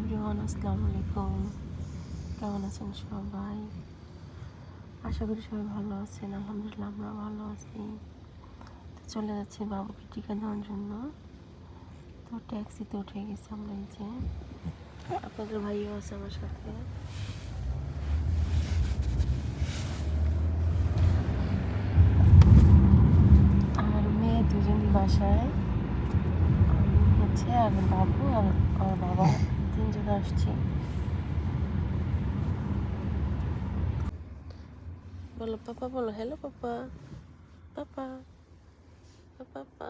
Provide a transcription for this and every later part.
Everyone আসসালামু আলাইকুম। কেমন আছেন সবাই? আশা করি সবাই ভালো আছেন, আলহামদুলিল্লাহ আমরা ভালো আছি। তো চলে যাচ্ছি বাবুকে টিকা দেওয়ার জন্য। তো ট্যাক্সিতে উঠে গেছি আমরা এই যে। আপনাদের ভাইও আছে আমার সাথে। আর মেয়ে দুজন বাসায়। হচ্ছে আর বাবু আর বাবা। তিনজন আসছি বলো পাপা বলো হ্যালো পাপা পাপা পাপা পাপা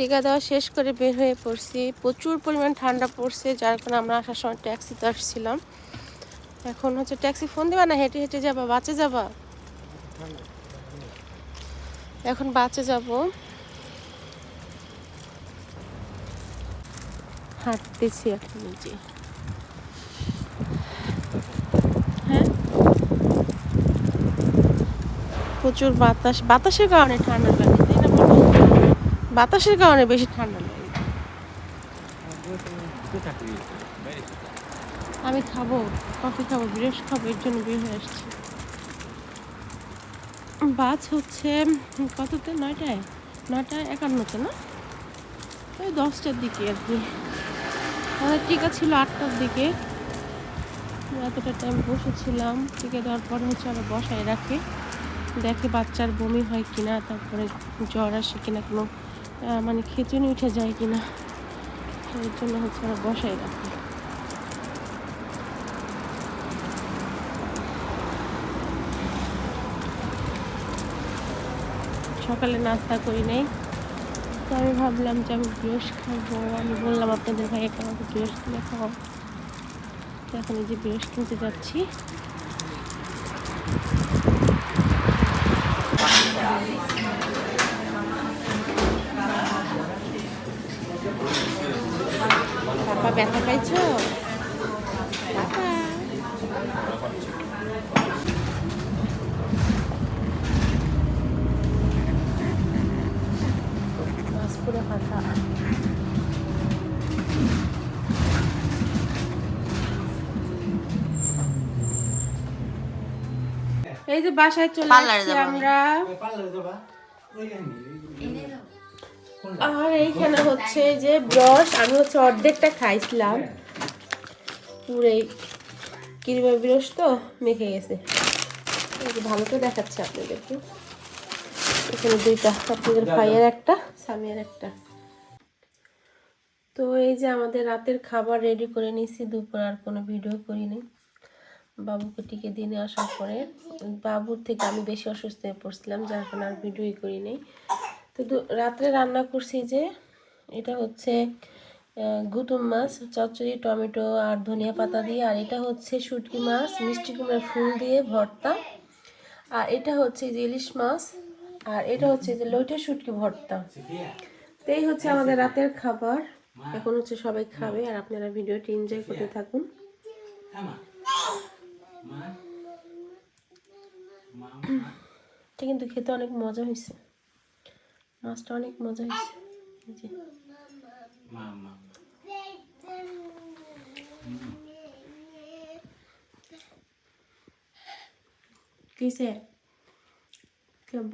টিকা দেওয়া শেষ করে বের হয়ে পড়ছি। প্রচুর পরিমাণ ঠান্ডা পড়ছে, যার কারণে আমরা আসার সময় ট্যাক্সিতে আসছিলাম। এখন হচ্ছে ট্যাক্সি ফোন দেবা না, হেঁটে হেঁটে যাবা বাঁচে যাবা? এখন বাঁচে যাব। হাঁটতেছি এখন নিজে। হ্যাঁ? প্রচুর বাতাস, বাতাসের কারণে ঠান্ডা লাগে? বাতাসের কারণে বেশি ঠান্ডা লাগে। আমি খাব, কফি খাব বিরেস খাব, এর জন্য বের হয়ে আসছি। বাস হচ্ছে কততে? নয়টায়? নয়টায় একান্নতে, না? ওই দশটার দিকে আর কি। আমাদের টিকা ছিল আটটার দিকে। এতটা টাইম বসেছিলাম। টিকা দেওয়ার পরে হচ্ছে আবার বসায় রাখে। দেখে বাচ্চার বমি হয় কিনা, তারপরে জ্বর আসে কিনা কোনো মানে খেচুনি উঠে যায় কিনা, এর জন্য হচ্ছে বসায় রাখে। সকালে নাস্তা করি নাই, তো আমি ভাবলাম যে আমি ব্রেস খাব। আমি বললাম, আপনাদের ভাইকে আমাকে ব্রেস কিনে খাওয়া তো এখন এই যে ব্রেস কিনতে যাচ্ছি পাপা ব্যথা পাইছো পাপা মাছ পুরো ফাঁকা এই যে বাসায় চলে আসছি আমরা আর এইখানে হচ্ছে যে ব্রশ আমি হচ্ছে অর্ধেকটা খাইছিলাম। পুরে কিরিবা ব্রশ তো? মেখে গেছে। এই ভালো করে দেখাচ্ছে আপনাদেরকে। এখানে দুইটা আপনাদের ভাইয়ের একটা স্বামীর একটা। তো এই যে আমাদের রাতের খাবার রেডি করে নিয়েছি। দুপুর আর কোনো ভিডিও করিনি বাবুকে টিকে দিনে আসার পরে বাবুর থেকে আমি বেশি অসুস্থ হয়ে পড়ছিলাম যার কারণে আর ভিডিওই করিনি তো রাত্রে রান্না করছি যে এটা হচ্ছে গুতুম মাছ, চচ্চড়ি, টমেটো আর ধনিয়া পাতা দিয়ে। আর এটা হচ্ছে শুটকি মাছ, মিষ্টি কুমড়ার ফুল দিয়ে ভর্তা। আর এটা হচ্ছে যে ইলিশ মাছ, আর এটা হচ্ছে যে লইটে শুটকি ভর্তা। তো এই হচ্ছে আমাদের রাতের খাবার। এখন হচ্ছে সবাই খাবে আর আপনারা ভিডিওটি এনজয় করতে থাকুন। কিন্তু খেতে অনেক মজা হয়েছে মাছটা অনেক মজা হয়েছে। কিসে কেব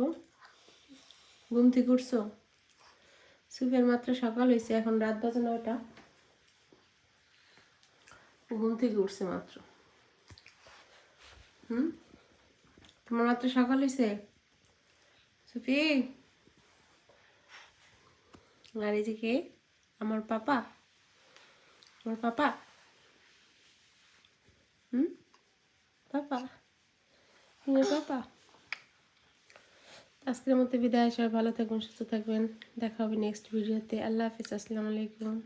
ঘুম থেকে উঠছো? সুপের মাত্র সকাল হয়েছে এখন রাত বাজে নয়টা। ঘুম থেকে উঠছে মাত্র। হুম? তোমার মাত্র সকাল হয়েছে? সুফি আর থেকে আমার পাপা। আমার পাপা। হুম? পাপা। পাপা। আজকের মতো বিদায়, সবাই ভালো থাকবেন, সুস্থ থাকবেন। দেখা হবে নেক্সট ভিডিওতে আল্লাহ হাফিজ, আসসালামু আলাইকুম।